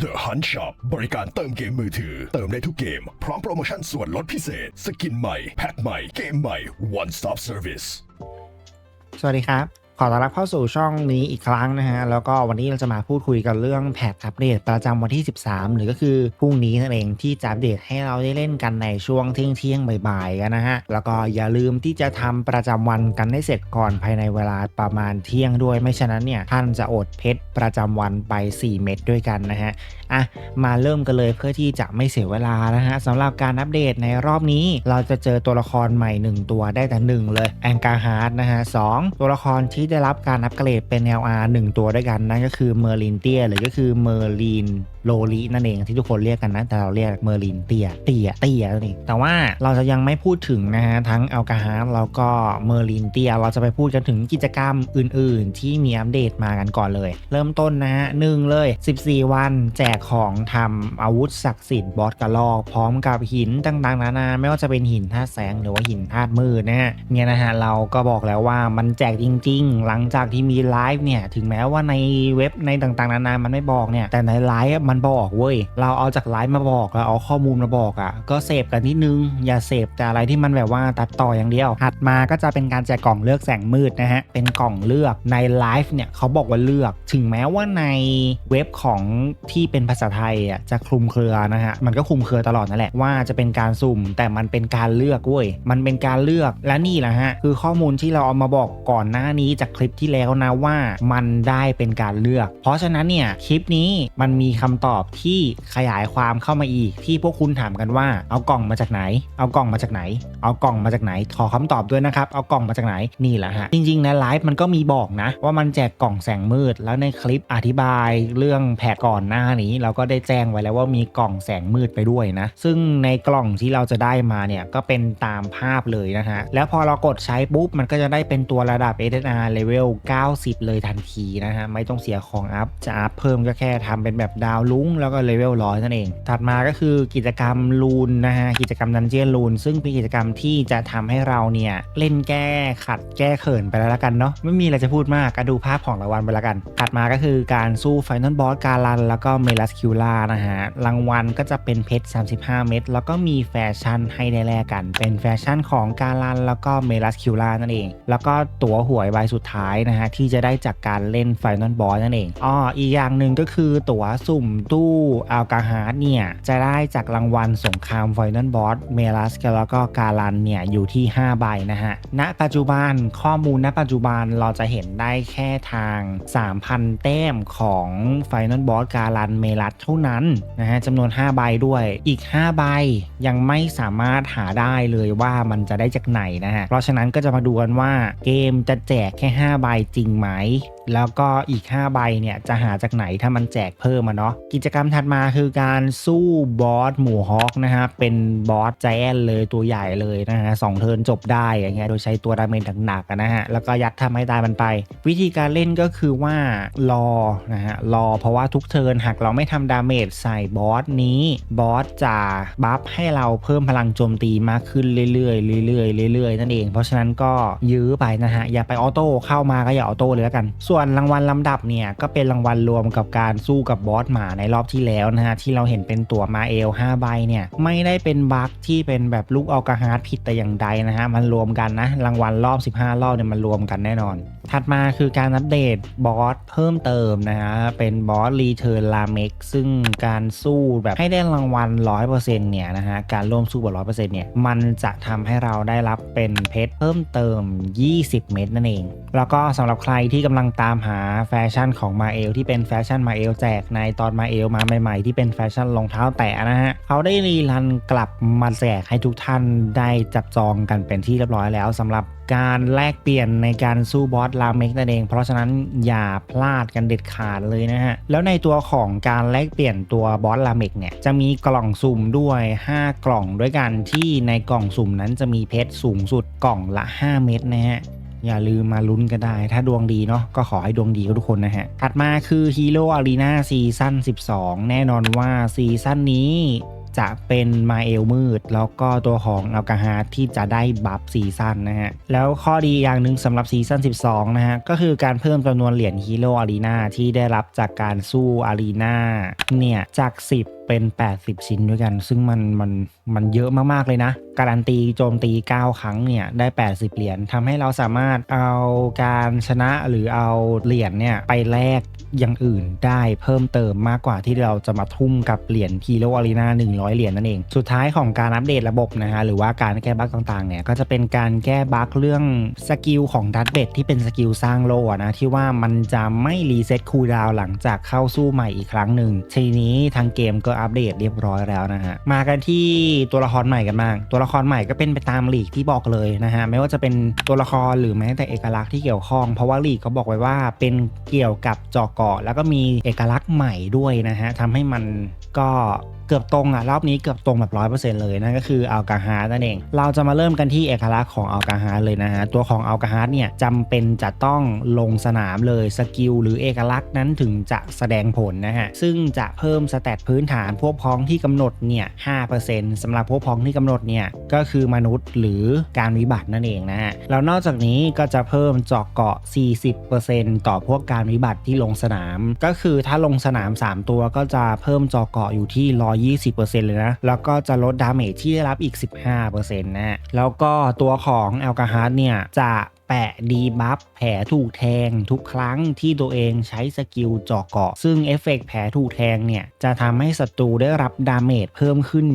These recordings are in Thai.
The Hunt Shop บริการเติมเกมมือถือ เติมได้ทุกเกม พร้อมโปรโมชั่นส่วนลดพิเศษ สกินใหม่ แพ็คใหม่ เกมใหม่ One Stop Service สวัสดีครับ ขอต้อนรับเข้าสู่ช่องนี้อีกครั้งนะฮะ แล้วก็วันนี้เราจะมาพูดคุยกันเรื่องแพทอัปเดตประจำวันที่ 13 หรือก็คือพรุ่งนี้นั่นเองที่จะอัปเดตให้เราได้เล่นกันในช่วงเที่ยงเที่ยงบ่ายๆกันนะฮะ แล้วก็อย่าลืมที่จะทำประจำวันกันให้เสร็จก่อนภายในเวลาประมาณเที่ยงด้วย ไม่ฉะนั้นเนี่ยท่านจะอดเพชรประจำวันไป 4 เม็ดด้วยกันนะฮะ อะ มาเริ่มกันเลยเพื่อที่จะไม่เสียเวลานะฮะสำหรับการอัปเดตในรอบนี้ เราจะเจอตัวละครใหม่ 1 ตัวได้แต่1เลยแองกาฮาร์ดนะฮะสองตัวละครที่ได้รับการอัปเกรดเป็น LR 1 ตัวด้วยกันนั่นก็คือเมอร์ลินเตียหรือก็คือเมอร์ลิน โลลินั่นเองที่ทุกคนเรียกกันนะ แต่เราเรียกเมอร์ลินเตียเตียเตียนั่นเองแต่ว่าเราจะยังไม่พูดถึงนะฮะทั้งแอลกาฮาร์ดแล้วก็เมอร์ลินเตียเราจะไปพูดกันถึงกิจกรรมอื่น ๆ ที่มีอัปเดตมากันก่อนเลย เริ่มต้นนะฮะหนึ่งเลย 14 วันแจกของทำอาวุธศักดิ์สิทธิ์บอสกระลอกพร้อมกับหินต่างๆนานาไม่ว่าจะเป็นหินธาตุแสงหรือว่าหินธาตุมืดนะฮะเนี่ยนะฮะเราก็บอกแล้วว่ามันแจกจริง ๆ หลังจากที่มีไลฟ์เนี่ยถึงแม้ว่าในเว็บในต่างๆนานามันไม่บอกเนี่ยแต่ในไลฟ์มันบอกเว้ย เราเอาจากไลฟ์มาบอกเราเอาข้อมูลมาบอกอะ่ะ ก็เสพกันนิดนึง อย่าเสพแต่อะไรที่มันแบบว่าตัดต่ออย่างเดียว ถัดมาก็จะเป็นการแจกกล่องเลือกแสงมืดนะฮะ เป็นกล่องเลือกในไลฟ์เนี่ยเขาบอกว่าเลือก ถึงแม้ว่าในเว็บของที่เป็นภาษาไทยอะจะคลุมเครือนะฮะ มันก็คลุมเครือตลอดนั่นแหละว่าจะเป็นการสุ่ม แต่มันเป็นการเลือกเว้ย มันเป็นการเลือก และนี่แหละฮะ คือข้อมูลที่เราเอามาบอกก่อนหน้านี้จากคลิปที่แล้วนะว่ามันได้เป็นการเลือก เพราะฉะนั้นเนี่ยคลิปนี้มันมีคำตอบที่ขยายความเข้ามาอีก ที่พวกคุณถามกันว่า เอากล่องมาจากไหน เอากล่องมาจากไหน เอากล่องมาจากไหน ขอคำตอบด้วยนะครับ เอากล่องมาจากไหน นี่แหละฮะ จริงๆในไลฟ์มันก็มีบอกนะ ว่ามันแจกกล่องแสงมืด แล้วในคลิปอธิบายเรื่องแผกก่อนหน้านี้ เราก็ได้แจ้งไว้แล้วว่ามีกล่องแสงมืดไปด้วยนะ ซึ่งในกล่องที่เราจะได้มาเนี่ยก็เป็นตามภาพเลยนะฮะ แล้วพอเรากดใช้ปุ๊บมันก็จะได้เป็นตัวระดับ SNR level 90 เลยทันทีนะฮะ ไม่ต้องเสียของอัพ จะอัพเพิ่มก็แค่ทำเป็นแบบดาวลุ้งแล้วก็เลเวลร้อยนั่นเอง ถัดมาก็คือกิจกรรมลูนนะฮะกิจกรรมดันเจียนลูน ซึ่งเป็นกิจกรรมที่จะทำให้เราเนี่ยเล่นแก้ขัดแก้เขินไปแล้วละกันเนาะไม่มีอะไรจะพูดมากก็ดูภาพของรางวัลไปละกัน ถัดมาก็คือการสู้ไฟนอลบอสการัน แล้วก็เมลัสคิวล่านะฮะรางวัลก็จะเป็นเพชร 35 เม็ดแล้วก็มีแฟชั่นให้ได้แลกกัน เป็นแฟชั่นของการัน แล้วก็เมลัสคิวล่านั่นเอง แล้วก็ตั๋วหวยใบสุดท้ายนะฮะที่จะได้จากการเล่นไฟนอลบอสนั่นเองอ้ออีกอย่างหนึ่งก็คือตั๋วสุ่มตู้อัลกาฮาร์ดเนี่ย จะได้จากรางวัลสงครามไฟนอลบอสเมลัสแล้วก็การันเนี่ย อยู่ที่ 5 ใบนะฮะ ณ ปัจจุบันข้อมูลณปัจจุบันเราจะเห็นได้แค่ทาง 3,000 แต้มของไฟนอลบอสการันเมลัสเท่านั้นนะฮะจำนวน 5 ใบด้วยอีก 5 ใบยังไม่สามารถหาได้เลยว่ามันจะได้จากไหนนะฮะเพราะฉะนั้นก็จะมาดูกันว่าเกมจะแจกแค่ 5 ใบจริงไหมแล้วก็อีก 5 ใบเนี่ยจะหาจากไหนถ้ามันแจกเพิ่มมาเนาะกิจกรรมถัดมาคือการสู้บอสหมูฮอคนะฮะเป็นบอสใจแอนเลยตัวใหญ่เลยนะฮะสองเทินจบได้อย่างเงี้ยโดยใช้ตัวดาเมจหนักๆนะฮะแล้วก็ยัดทำให้ตายมันไป วิธีการเล่นก็คือว่ารอนะฮะรอเพราะว่าทุกเทินหากเราไม่ทำดาเมจใส่บอสนี้บอสจะบัฟให้เราเพิ่มพลังโจมตีมากขึ้นเรื่อยๆเรื่อยๆเรื่อยๆนั่นเองเพราะฉะนั้นก็ยื้อไปนะฮะอย่าไปออโต้เข้ามาก็อย่าออโต้เลยแล้วกันสวนรางวัลลำดับเนี่ยก็เป็นรางวัลรวมกับการสู้กับบอสหมาในรอบที่แล้วนะฮะที่เราเห็นเป็นตัวมาเอล5ใบเนี่ยไม่ได้เป็นบั๊กที่เป็นแบบลูกเอากระฮาร์ดผิดแต่อย่างใดนะฮะมันรวมกันนะรางวัลรอบ 15 รอบเนี่ยมันรวมกันแน่นอน ถัดมาคือการอัปเดตบอสเพิ่มเติมนะฮะเป็นบอสรีเทิร์นลาเมกซึ่งการสู้แบบให้ได้รางวัล 100%เนี่ยนะฮะการร่วมสู้แบบ100%เนี่ยมันจะทำให้เราได้รับเป็นเพชรเพิ่มเติม 20 เม็ดนั่นเอง แล้วก็สำหรับใครที่กำลังตามหาแฟชั่นของมาเอลที่เป็นแฟชั่นมาเอลแจกในตอนมาเอลมาใหม่ๆ ที่เป็นแฟชั่นรองเท้าแตะนะฮะเขาได้รีรันกลับมาแจกให้ทุกท่านได้จับจองกันเป็นที่เรียบร้อยแล้วสำหรับการแลกเปลี่ยนในการสู้บอสลาเมกนั่นเอง เพราะฉะนั้นอย่าพลาดกันเด็ดขาดเลยนะฮะ แล้วในตัวของการแลกเปลี่ยนตัวบอสลาเมกเนี่ยจะมีกล่องสุ่มด้วย 5 กล่องด้วยกันที่ในกล่องสุ่มนั้นจะมีเพชรสูงสุดกล่องละ 5 เม็ดนะฮะ อย่าลืมมาลุ้นกันได้ ถ้าดวงดีเนาะก็ขอให้ดวงดีกับทุกคนนะฮะ ถัดมาคือ Hero Arena ซีซั่น12 แน่นอนว่าซีซั่นนี้จะเป็นมาเอลมืด แล้วก็ตัวของอัลกาฮาที่จะได้บัฟซีซั่นนะฮะ แล้วข้อดีอย่างหนึ่งสำหรับซีซั่น12 นะฮะ ก็คือการเพิ่มจำนวนเหรียญฮีโร่อารีนาที่ได้รับจากการสู้อารีนาเนี่ยจาก 10เป็น 80 ชิ้นด้วยกัน ซึ่งมันมันมันเยอะมากๆเลยนะ การันตีโจมตี 9 ครั้งเนี่ยได้ 80 เหรียญทำให้เราสามารถเอาการชนะหรือเอาเหรียญเนี่ยไปแลกอย่างอื่นได้เพิ่มเติมมากกว่าที่เราจะมาทุ่มกับเหรียญฮีโร่อารีนา100 เหรียญนั่นเอง สุดท้ายของการอัปเดตระบบนะฮะหรือว่าการแก้บั๊กต่างๆเนี่ยก็จะเป็นการแก้บั๊กเรื่องสกิลของดัตเบดที่เป็นสกิลสร้างโลนะที่ว่ามันจะไม่รีเซ็ตคูลดาวหลังจากเข้าสู้ใหม่อีกครั้งหนึ่งทีนี้ทางเกมก็อัปเดตเรียบร้อยแล้วนะฮะมากันที่ตัวละครใหม่กันบ้างตัวละครใหม่ก็เป็นไปตามลีกที่บอกเลยนะฮะไม่ว่าจะเป็นตัวละครหรือแม้แต่เอกลักษณ์ที่เกี่ยวข้อง เพราะว่าลีกเขาบอกไว้ว่าเป็นเกี่ยวกับจอเกาะแล้วก็มีเอกลักษณ์ใหม่ด้วยนะฮะทำให้มัน ก็เกือบตรงอะรอบนี้เกือบตรงแบบร้อยเปอร์เซ็นต์เลยนั่นก็คืออัลกาฮาร์นั่นเอง เราจะมาเริ่มกันที่เอกลักษณ์ของอัลกาฮาร์เลยนะฮะ ตัวของอัลกาฮาร์เนี่ยจำเป็นจะต้องลงสนามเลยสกิลหรือเอกลักษณ์นั้นถึงจะแสดงผลนะฮะ ซึ่งจะเพิ่มสแตทพื้นฐานพวกพ้องที่กำหนดเนี่ย5%สำหรับพวกพ้องที่กำหนดเนี่ยก็คือมนุษย์หรือการวิบัตินั่นเองนะฮะแล้วนอกจากนี้ก็จะเพิ่มเจาะเกาะ 40%ต่อพวกการวิบัติที่ลงสนาม ก็คือถ้าลงสนาม 3 ตัวก็จะเพิ่มจาะเกาะอยู่ที่ 120%เลยนะ แล้วก็จะลดดาเมจที่ได้รับอีก 15%นะ แล้วก็ตัวของแอลกาฮาร์ดเนี่ยจะ ปะดีบัฟแผลถูกแทงทุกครั้งที่ตัวเองใช้สกิลเจาะเกาะ ซึ่งเอฟเฟกต์แผลถูกแทงเนี่ย จะทำให้ศัตรูได้รับดาเมจเพิ่มขึ้น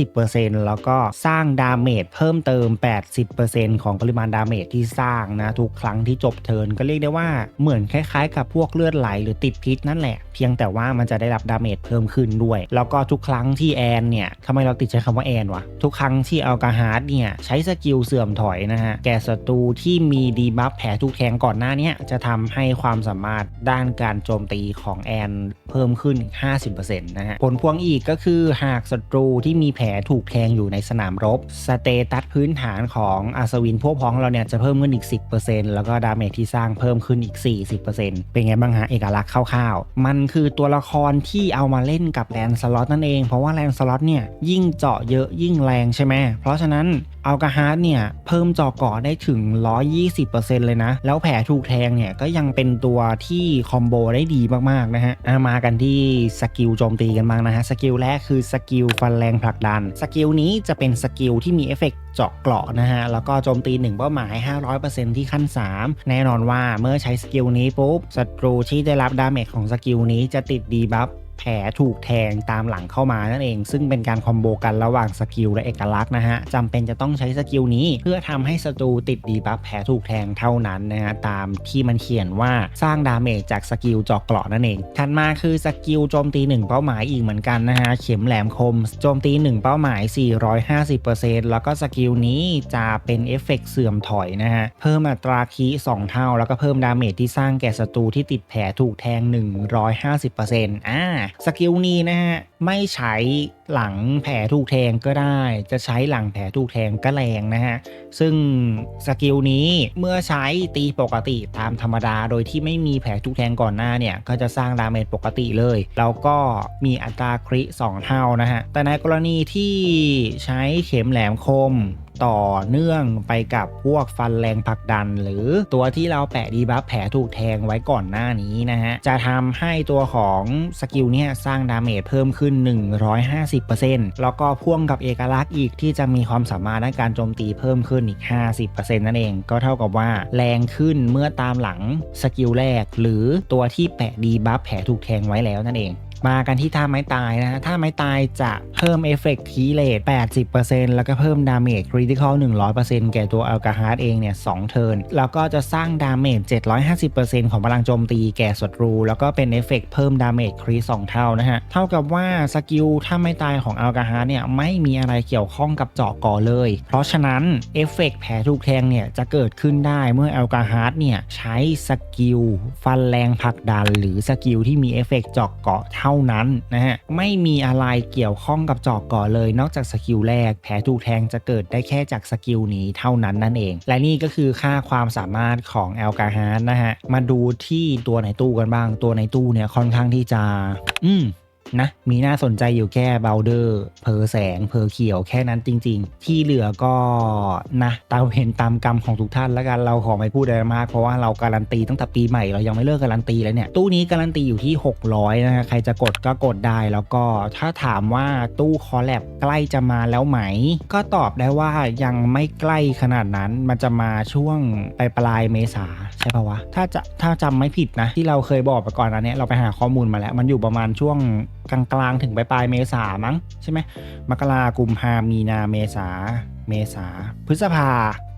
30%แล้วก็สร้างดาเมจเพิ่มเติม 80%ของปริมาณดาเมจที่สร้างนะทุกครั้งที่จบเทิร์นก็เรียกได้ว่าเหมือนคล้ายๆ กับพวกเลือดไหลหรือติดพิษนั่นแหละ เพียงแต่ว่ามันจะได้รับดาเมจเพิ่มขึ้นด้วย แล้วก็ทุกครั้งที่แอนเนี่ยทำไมเราติดใช้คำว่าแอนวะทุกครั้งที่อัลกาฮาร์ดเนี่ยใช้สกิลเสื่อมถอยนะฮะแก่ศัตรูที่มีมีดีบัฟแผลถูกแทงก่อนหน้านี้จะทำให้ความสามารถด้านการโจมตีของแอนเพิ่มขึ้น 50%นะฮะ ผลพวงอีกก็คือหากศัตรูที่มีแผลถูกแทงอยู่ในสนามรบ สเตตัสพื้นฐานของอัศวินพวกพ้องเราเนี่ยจะเพิ่มขึ้นอีก 10%แล้วก็ดาเมจที่สร้างเพิ่มขึ้นอีก 40%เป็นไงบ้างฮะเอกลักษณ์คร่าวๆ มันคือตัวละครที่เอามาเล่นกับแลนสล็อตนั่นเอง เพราะว่าแลนสล็อตเนี่ยยิ่งเจาะเยอะยิ่งแรงใช่ไหมเพราะฉะนั้นอัลกาฮาร์ดเนี่ยเพิ่มจอเกาะได้ถึง 120%เลยนะ แล้วแผลถูกแทงเนี่ยก็ยังเป็นตัวที่คอมโบได้ดีมากๆนะฮะมากันที่สกิลโจมตีกันบ้างนะฮะสกิลแรกคือสกิลฟันแรงผลักดัน สกิลนี้จะเป็นสกิลที่มีเอฟเฟกต์เจาะเกราะนะฮะ แล้วก็โจมตี 1 เป้าหมาย 500%ที่ขั้น 3 แน่นอนว่าเมื่อใช้สกิลนี้ปุ๊บศัตรูที่ได้รับดาเมจของสกิลนี้จะติดดีบัฟ แผลถูกแทงตามหลังเข้ามานั่นเอง ซึ่งเป็นการคอมโบกันระหว่างสกิลและเอกลักษณ์นะฮะจำเป็นจะต้องใช้สกิลนี้ เพื่อทำให้ศัตรูติดดีบัฟแผลถูกแทงเท่านั้นนะฮะตามที่มันเขียนว่าสร้างดาเมจจากสกิลจาะเกราะนั่นเองถัดมาคือสกิลโจมตี1เป้าหมายอีกเหมือนกันนะฮะเข็มแหลมคมโจมตี 1 เป้าหมาย 450%แล้วก็สกิลนี้จะเป็นเอฟเฟกต์เสื่อมถอยนะฮะเพิ่มอัตราคี2 เท่า แล้วก็เพิ่มดาเมจที่สร้างแก่ศัตรูที่ติดแผลถูกแทง 150%อ่าสกิลนี้นะฮะไม่ใช้หลังแผลถูกแทงก็ได้ จะใช้หลังแผลถูกแทงก็แรงนะฮะ ซึ่งสกิลนี้เมื่อใช้ตีปกติตามธรรมดา โดยที่ไม่มีแผลถูกแทงก่อนหน้าเนี่ย ก็จะสร้างดาเมจปกติเลย แล้วก็มีอัตราคริ2เท่านะฮะ แต่ในกรณีที่ใช้เข็มแหลมคม ต่อเนื่องไปกับพวกฟันแรงผลักดัน หรือตัวที่เราแปะดีบัฟแผลถูกแทงไว้ก่อนหน้านี้นะฮะ จะทำให้ตัวของสกิลเนี่ยสร้างดาเมจเพิ่มขึ้น 150%แล้วก็พ่วงกับเอกลักษณ์อีกที่จะมีความสามารถในการโจมตีเพิ่มขึ้นอีก 50%นั่นเอง ก็เท่ากับว่าแรงขึ้นเมื่อตามหลังสกิลแรก หรือตัวที่แปะดีบัฟแผลถูกแทงไว้แล้วนั่นเอง มากันที่ท่าไม้ตายนะท่าไม้ตายจะเพิ่มเอฟเฟกต์คีเลต80%แล้วก็เพิ่มดาเมจคริติคอล100%แก่ตัวอัลกาฮาร์ดเองเนี่ย2เทิร์นแล้วก็จะสร้างดาเมจ750%ของพลังโจมตีแก่ศัตรู แล้วก็เป็นเอฟเฟกต์เพิ่มดาเมจคริ2เท่านะฮะ เท่ากับว่าสกิลท่าไม้ตายของอัลกาฮาร์ดเนี่ยไม่มีอะไรเกี่ยวข้องกับเจาะก่อเลย เพราะฉะนั้นเอฟเฟกต์แผลถูกแทงเนี่ยจะเกิดขึ้นได้เมื่ออัลกาฮาร์ดเนี่ยใช้สกิลฟันแรงผลักดัน หรือสกิลที่มีเอฟเฟกต์เจาะเกาะเท่านั้นนะฮะไม่มีอะไรเกี่ยวข้องกับจอกก่อเลย นอกจากสกิลแรกแผลถูกแทงจะเกิดได้แค่จากสกิลนี้เท่านั้นนั่นเอง และนี่ก็คือค่าความสามารถของแอลกาฮาร์นะฮะมาดูที่ตัวในตู้กันบ้าง ตัวในตู้เนี่ยค่อนข้างที่จะ อืม นะ มีน่าสนใจอยู่แค่เบลเดอร์เพอแสงเพอเขียวแค่นั้นจริง ๆ ที่เหลือก็นะตามเห็นตามกรรมของทุกท่านแล้วกันเราขอไม่พูดอะไรมาก เพราะว่าเราการันตีตั้งแต่ปีใหม่เรายังไม่เลิกการันตีเลยเนี่ยตู้นี้การันตีอยู่ที่ 600นะฮะใครจะกดก็กดได้แล้วก็ถ้าถามว่าตู้คอลแลบใกล้จะมาแล้วไหม ก็ตอบได้ว่ายังไม่ใกล้ขนาดนั้นมันจะมาช่วงปลายปลายเมษาใช่ปะวะถ้าจะถ้าจำไม่ผิดนะ ที่เราเคยบอกไปก่อนอันเนี้ยเราไปหาข้อมูลมาแล้ว มันอยู่ประมาณช่วง กลางๆ ถึงปลายปลายๆเมษามั้งใช่ไหมมกรากุมภามีนาเมษาเมษาพฤษภา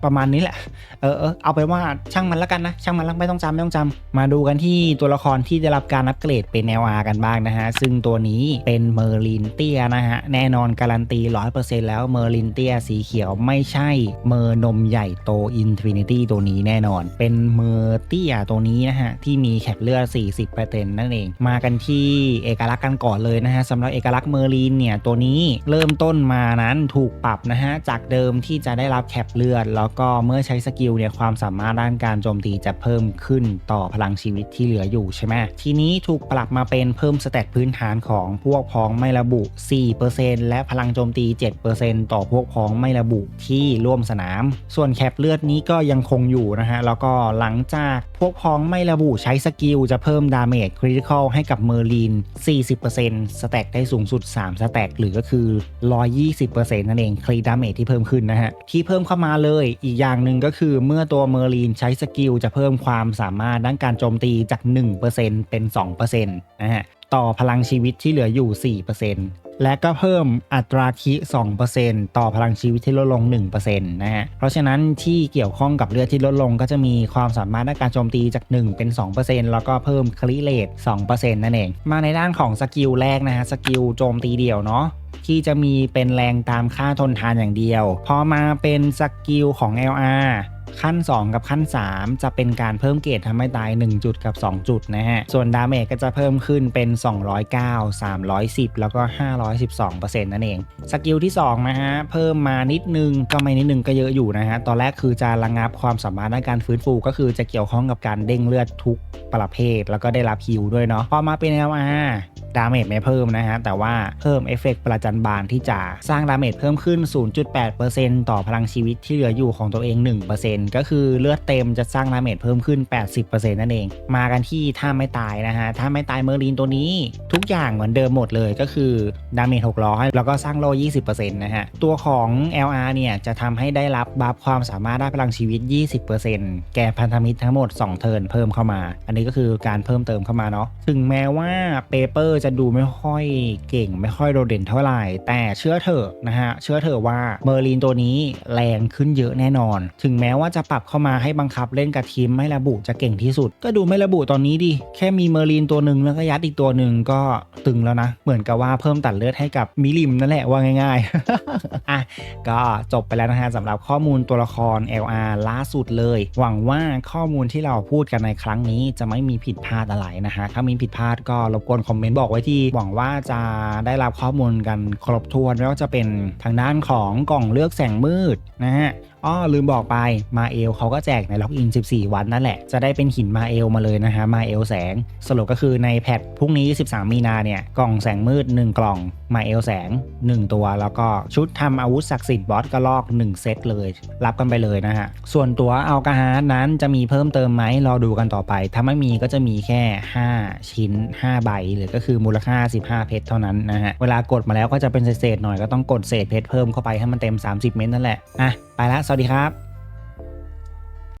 ประมาณนี้แหละ เออเอาไปว่าช่างมันแล้วกันนะ ช่างมันแล้วไม่ต้องจำไม่ต้องจำมาดูกันที่ตัวละครที่ได้รับการอัปเกรดเป็น LR กันบ้างนะฮะ ซึ่งตัวนี้เป็นเมอร์ลินเตียนะฮะ แน่นอนการันตี100%แล้วเมอร์ลินเตียสีเขียวไม่ใช่เมอร์นมใหญ่โตอินท i นิตี้ตัวนี้แน่นอน เป็นเมอร์เตียตัวนี้นะฮะ ที่มีแคปเลือด 40%นั่นเอง มากันที่เอกลักษณ์กันก่อนเลยนะฮะสำหรับเอกลักษณ์เมอร์ลินเนี่ยตัวนี้เริ่มต้นมานั้นถูกปรับนะฮะจากเดิมที่จะได้รับแคปเลือดแล้วก็เมื่อใช้สกิลเนี่ยความสามารถด้านการโจมตีจะเพิ่มขึ้นต่อพลังชีวิตที่เหลืออยู่ใช่ไหมทีนี้ถูกปรับมาเป็นเพิ่มสเตตพื้นฐานของพวกพ้องไม่ระบุ 4%และพลังโจมตี 7%ต่อพวกพ้องไม่ระบุที่ร่วมสนาม ส่วนแคปเลือดนี้ก็ยังคงอยู่นะฮะ แล้วก็หลังจากพวกพ้องไม่ระบุใช้สกิลจะเพิ่มดาเมจคริติคอลให้กับเมอร์ลิน 40%สแต็กได้สูงสุด 3 สแต็กหรือก็คือ 120%นั่นเองครีดาเมจที่เพิ่มขึ้นนะฮะ ที่เพิ่มเข้ามาเลยอีกอย่างหนึ่งก็คือเมื่อตัวเมอร์ลีนใช้สกิลจะเพิ่มความสามารถด้านการโจมตีจาก 1%เป็น2%นะฮะต่อพลังชีวิตที่เหลืออยู่ 4%และก็เพิ่มอัตราคิ 2%ต่อพลังชีวิตที่ลดลง 1%นะฮะ เพราะฉะนั้นที่เกี่ยวข้องกับเลือดที่ลดลงก็จะมีความสามารถในการโจมตีจาก 1 เป็น 2%แล้วก็เพิ่มคลิเลต2%นั่นเอง มาในด้านของสกิลแรกนะฮะ สกิลโจมตีเดี่ยวเนาะ ที่จะมีเป็นแรงตามค่าทนทานอย่างเดียว พอมาเป็นสกิลของ LR ขั้น 2 กับขั้น 3 จะเป็นการเพิ่มเกรดทำให้ตาย 1 จุดกับ 2 จุดนะฮะ ส่วนดาเมจก็จะเพิ่มขึ้นเป็น 209 310 แล้วก็ 512%นั่นเอง สกิลที่ 2 นะฮะ เพิ่มมานิดนึง ก็ไม่นิดนึงก็เยอะอยู่นะฮะ ตอนแรกคือจะระงับความสามารถในการฟื้นฟูก็คือจะเกี่ยวข้องกับการเด้งเลือดทุกประเภท แล้วก็ได้รับฮิวด้วยเนาะ พอมาเป็น LR ดาเมจไม่เพิ่มนะฮะ แต่ว่าเพิ่มเอฟเฟกต์ประจันบานที่จะสร้างดาเมจเพิ่มขึ้น 0.8%ต่อพลังชีวิตที่เหลืออยู่ของตัวเอง 1%ก็คือเลือดเต็มจะสร้างดาเมจเพิ่มขึ้น 80%นั่นเอง มากันที่ถ้าไม่ตายนะฮะถ้าไม่ตายเมอร์ลินตัวนี้ ทุกอย่างเหมือนเดิมหมดเลยก็คือดาเมจ600 แล้วก็สร้างโล 20%นะฮะตัวของ LR เนี่ยจะทำให้ได้รับบัฟความสามารถด้านพลังชีวิต 20%แก่พันธมิตรทั้งหมด 2 เทิร์นเพิ่มเข้ามา อันนี้ก็คือการเพิ่มเติมเข้ามาเนาะถึงแม้ว่าเปเปอร์จะดูไม่ค่อยเก่ง ไม่ค่อยโดดเด่นเท่าไหร่ แต่เชื่อเถอะนะฮะเชื่อเถอะว่าเมอร์ลินตัวนี้แรงขึ้นเยอะแน่นอน ถึงแม้ว่าว่าจะปรับเข้ามาให้บังคับเล่นกับทีมไม่ระบุจะเก่งที่สุด ก็ดูไม่ระบุตอนนี้ดิแค่มีเมอร์ลินตัวหนึ่งแล้วก็ยัดอีกตัวหนึ่งก็ตึงแล้วนะ เหมือนกับว่าเพิ่มตัดเลือดให้กับมิลิมนั่นแหละว่าง่ายๆอะก็จบไปแล้วนะฮะสำหรับข้อมูลตัวละคร LR ล่าสุดเลย หวังว่าข้อมูลที่เราพูดกันในครั้งนี้จะไม่มีผิดพลาดอะไรนะฮะถ้ามีผิดพลาดก็รบกวนคอมเมนต์บอกไว้ที่หวังว่าจะได้รับข้อมูลกันครบถ้วนไม่ว่าจะเป็นทางด้านของกล่องเลือกแสงมืดนะฮะ อ้อลืมบอกไปมาเอลเขาก็แจกในล็อกอิน 14 วันนั่นแหละ จะได้เป็นหินมาเอลมาเลยนะฮะมาเอลแสง สรุปก็คือในแพทพรุ่งนี้ 13 มีนาเนี่ย กล่องแสงมืด 1 กล่องมาเอลแสง 1 ตัว แล้วก็ชุดทำอาวุธศักดิ์สิทธิ์บอสกระลอก 1 เซตเลย รับกันไปเลยนะฮะ ส่วนตัวเอากระหานั้นจะมีเพิ่มเติมไหมรอดูกันต่อไป ถ้าไม่มีก็จะมีแค่ 5 ชิ้น 5 ใบหรือก็คือมูลค่า 15 เพชรเท่านั้นนะฮะเวลากดมาแล้วก็จะเป็นเศษๆหน่อยก็ต้องกดเศษเพชรเพิ่มเข้าไปให้มันเต็ม 30 เม็ดนั่นแหละอะไปแล้วสวัสดีครับ